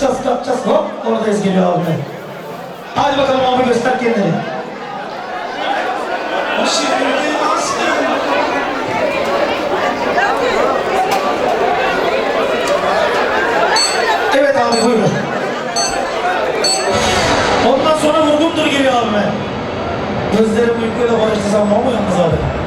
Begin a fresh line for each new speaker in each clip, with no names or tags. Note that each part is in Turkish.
Yapacağız, yapacağız. Hop, orada ezgeliyor abi. Hadi bakalım abi göster kendini. Evet abi buyurun. Ondan sonra vurgundur geliyor abime. Gözlerim uykuyla barıştı sanmam mı yalnız abi?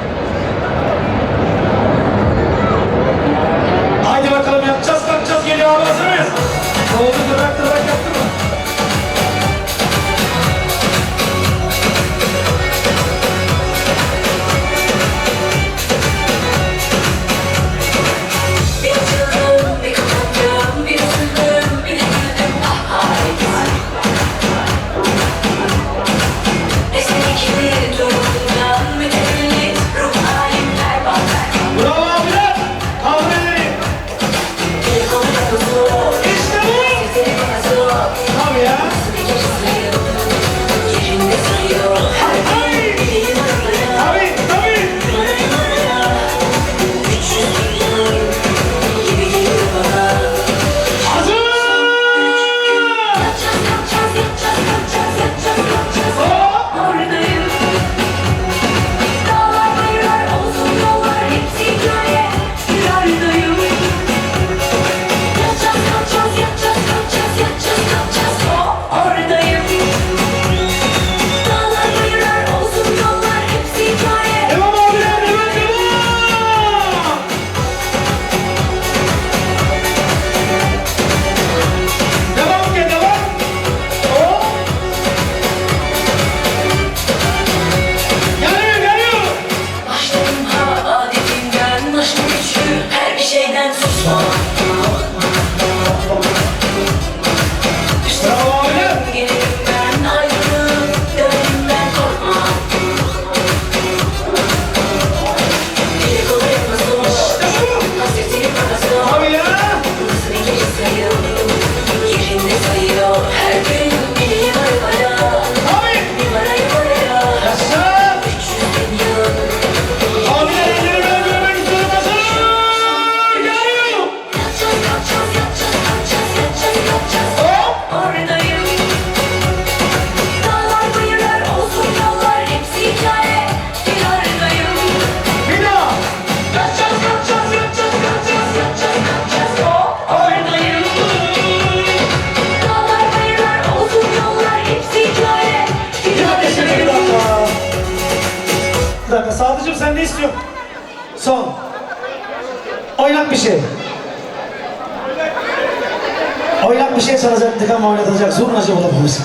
bir
şey çalacaktık ama oynatacak zurnacı bulamıyoruz.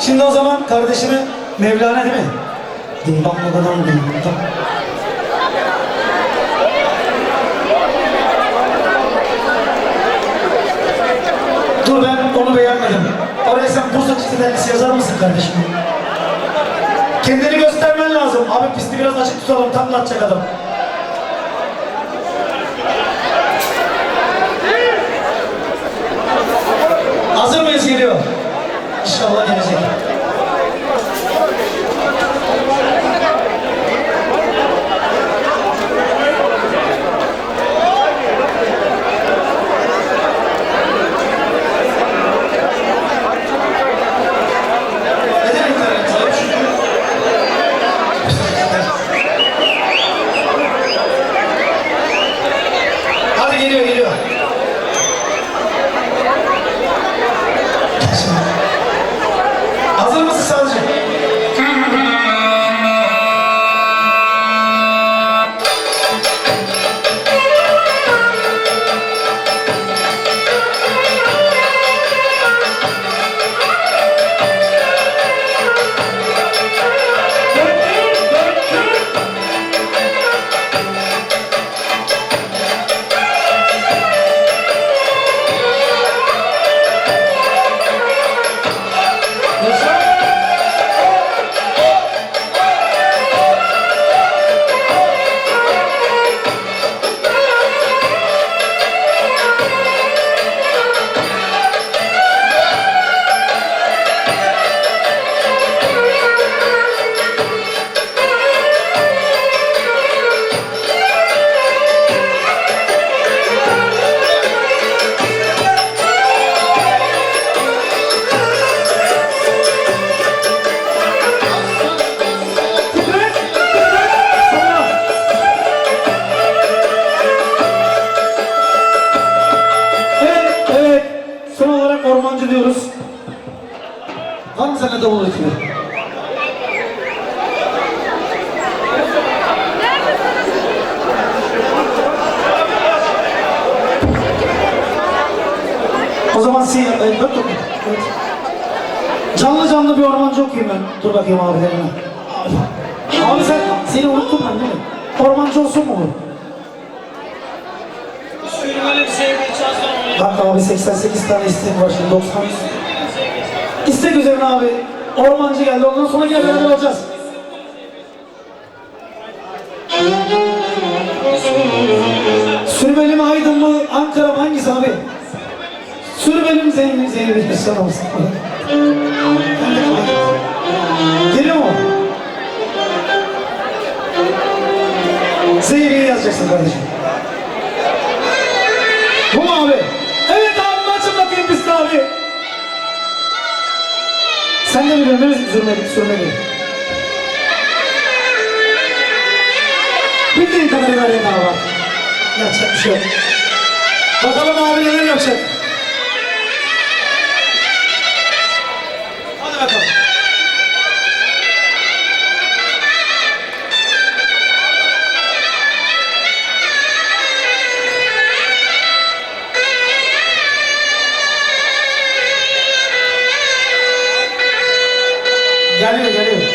Şimdi o zaman kardeşimi Mevlana değil mi? Dimbam nadadan dimbam. Dur ben onu beğenmedim. Oraya sen Bursa çizgilerlisi yazar mısın kardeşim? Kendini göstermen lazım. Abi pisti biraz açık tutalım. Takla atacak adam. geliyor. İnşallah gelecek.
E, dur, dur, evet. Canlı canlı bir ormancı okuyayım ben. Dur bakayım abilerine. Abi sen, seni unuttum ben değil mi? Ormancı olsun mu bu? Bak abi 88 tane istek var şimdi 90. İstek üzerine abi ormancı geldi ondan sonra yine beraber olacağız. Sürmeli mi Aydın mı Ankara mı hangisi abi? Mi Zeynep mi Zeynep mi sana olsun. Geliyor mu? Zeynep'i yazacaksın kardeşim. Bu mu abi? Evet abi açın bakayım pist abi. Sen de biliyorsun değil mi sürmeli, sürmeli? Bildiğin kadarıyla arayın abi bak. Yapacak bir şey yok. Bakalım abi neler yapacak. Hadi bakalım. Geliyor geliyor.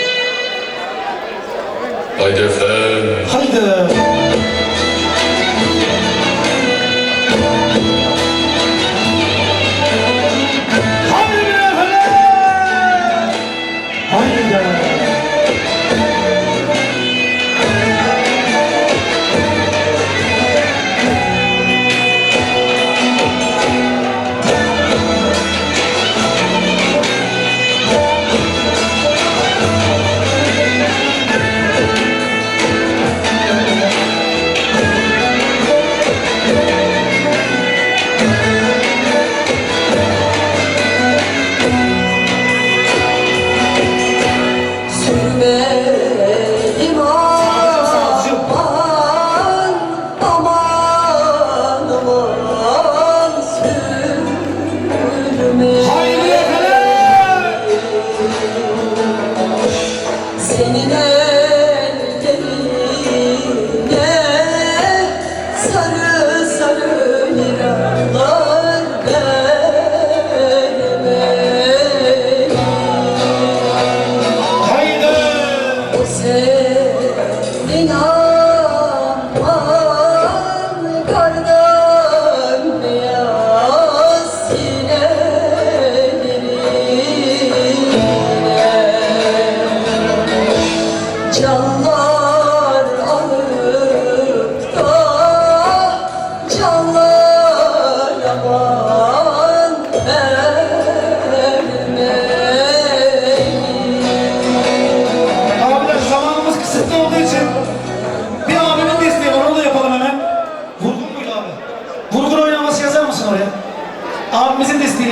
Haydi efendim.
Haydi. Haydi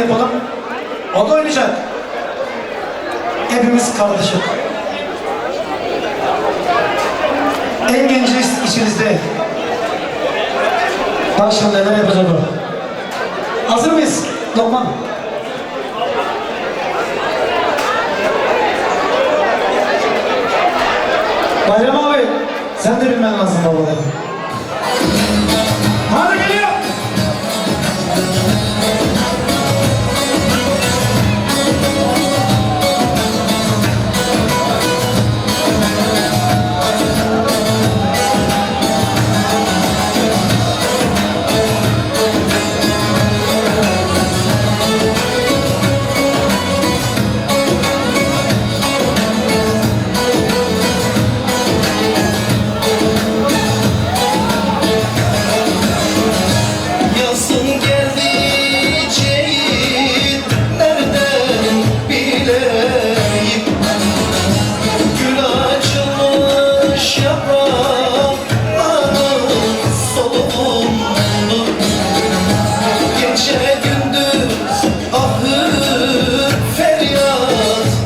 yapalım. O da oynayacak. Hepimiz kardeşim. En genci içinizde. Şimdi neler yapacak o. Hazır mıyız? Lokman. Bayram abi, sen de bilmen lazım babaları.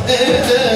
Evde